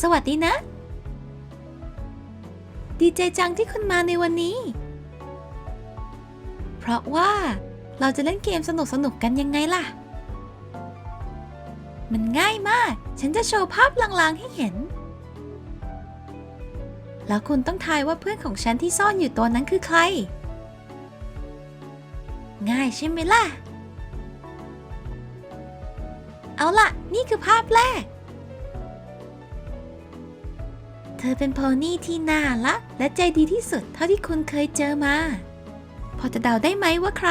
สวัสดีนะ ดีใจจังที่คุณมาในวันนี้ เพราะว่าเราจะเล่นเกมสนุกๆกันยังไงล่ะ มันง่ายมาก ฉันจะโชว์ภาพลางๆให้เห็น แล้วคุณต้องทายว่าเพื่อนของฉันที่ซ่อนอยู่ตัวนั้นคือใคร ง่ายใช่ไหมล่ะ เอาล่ะ นี่คือภาพแรก เธอเป็นโพนี่ที่น่ารักและใจดีที่สุดเท่าที่คุณเคยเจอมา พอจะเดาได้ไหมว่าใคร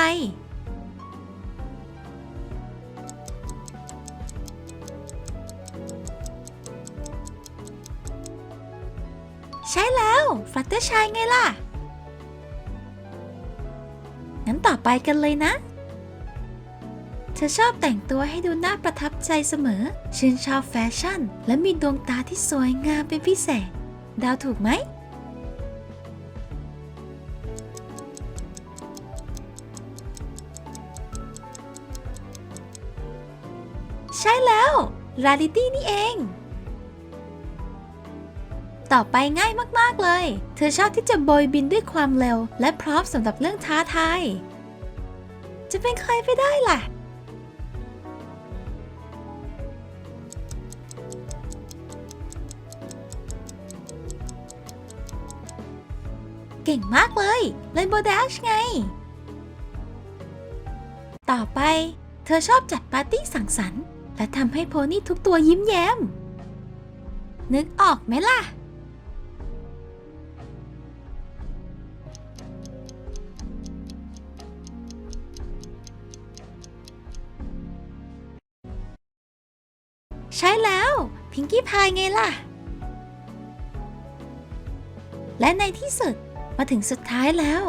ใช่แล้วฟลัตเตอร์ชายไงล่ะ งั้นต่อไปกันเลยนะเธอชอบแต่งตัวให้ดูน่าประทับใจเสมอ ชื่นชอบแฟชั่น และมีดวงตาที่สวยงามเป็นพิเศษ ดาวถูกไหม ใช่แล้วราลิตี้นี่เอง ต่อไปง่ายมาก ๆ เลย เธอชอบที่จะโบยบินด้วยความเร็ว และพร้อมสำหรับเรื่องท้าทาย จะเป็นใครไปได้ล่ะ เก่งมากเลยเลนโบดชไง ต่อไป เธอชอบจัดปาร์ตี้สังสรรค์ และทำให้โพนี่ทุกตัวยิ้มแย้ม นึกออกไหมล่ะ ใช่แล้ว พิงกี้พายไงล่ะ และในที่สุด มาถึงสุดท้ายแล้ว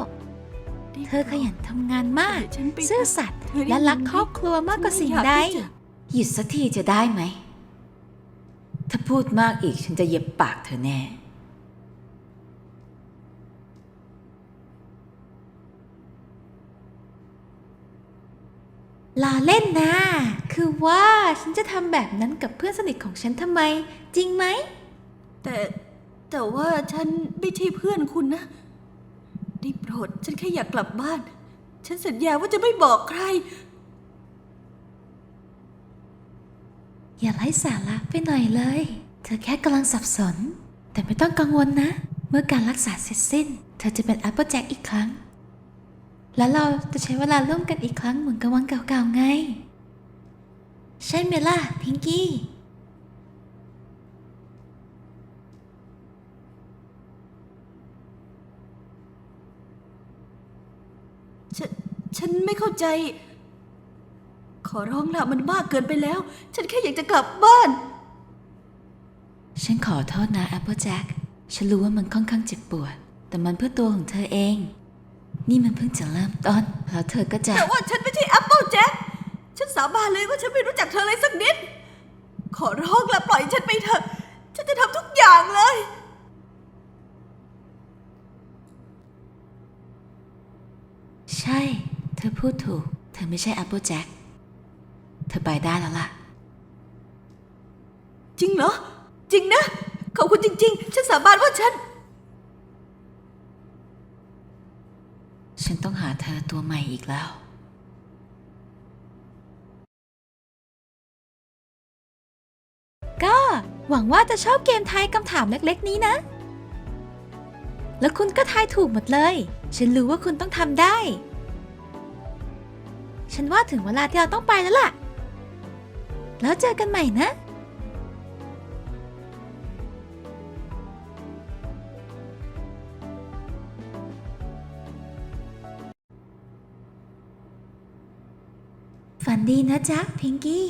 เธอขยันทำงานมากฉันไปซื่อสัตย์เธอได้และรักยินไหมครอบครัวมากกว่าฉันไม่สิ่งอยากใดที่จะหยุดสักทีจะได้ไหม ถ้าพูดมากอีกฉันจะเย็บปากเธอแน่ ลาเล่นนะ คือว่าฉันจะทำแบบนั้นกับเพื่อนสนิทของฉันทำไม จริงไหม แต่แต่ว่าฉันไม่ใช่เพื่อนคุณนะ ได้โปรด ฉันแค่อยากกลับบ้าน ฉันสัญญาว่าจะไม่บอกใคร อย่าไร้สาระไปหน่อยเลย เธอแค่กำลังสับสน แต่ไม่ต้องกังวลนะ เมื่อการรักษาเสร็จสิ้น เธอจะเป็นแอปเปิลแจ็คอีกครั้ง แล้วเราจะใช้เวลาร่วมกันอีกครั้งเหมือนกับวันเก่าๆไง ใช่ไหมล่ะพิงกี้ ฉันฉันไม่เข้าใจ ขอร้องละมันมากเกินไปแล้ว ฉันแค่อยากจะกลับบ้าน ฉันขอโทษนะแอปเปิลแจ็คฉันรู้ว่ามันค่อนข้างเจ็บปวด แต่มันเพื่อตัวของเธอเอง นี่มันเพิ่งจะเริ่มต้น แล้วเธอก็จะแต่ว่าฉันไม่ใช่แอปเปิลแจ็คฉันสาบานเลยว่าฉันไม่รู้จักเธอเลยสักนิด ขอร้องละปล่อยฉันไปเถอะ ฉันจะทำทุกอย่างเลย ใช่ เธอพูดถูก เธอไม่ใช่แอปเปิลแจ็คเธอไปได้แล้วล่ะ จริงเหรอ จริงนะ ขอบคุณจริง ๆ ฉันสาบานว่าฉัน ฉันต้องหาเธอตัวใหม่อีกแล้ว ก็หวังว่าจะชอบเกมทายคำถามเล็กๆนี้นะ แล้วคุณก็ทายถูกหมดเลย ฉันรู้ว่าคุณต้องทำได้ ฉันว่าถึงเวลาที่เราต้องไปแล้วล่ะ แล้วเจอกันใหม่นะฝันดีนะจ๊ะพิงกี้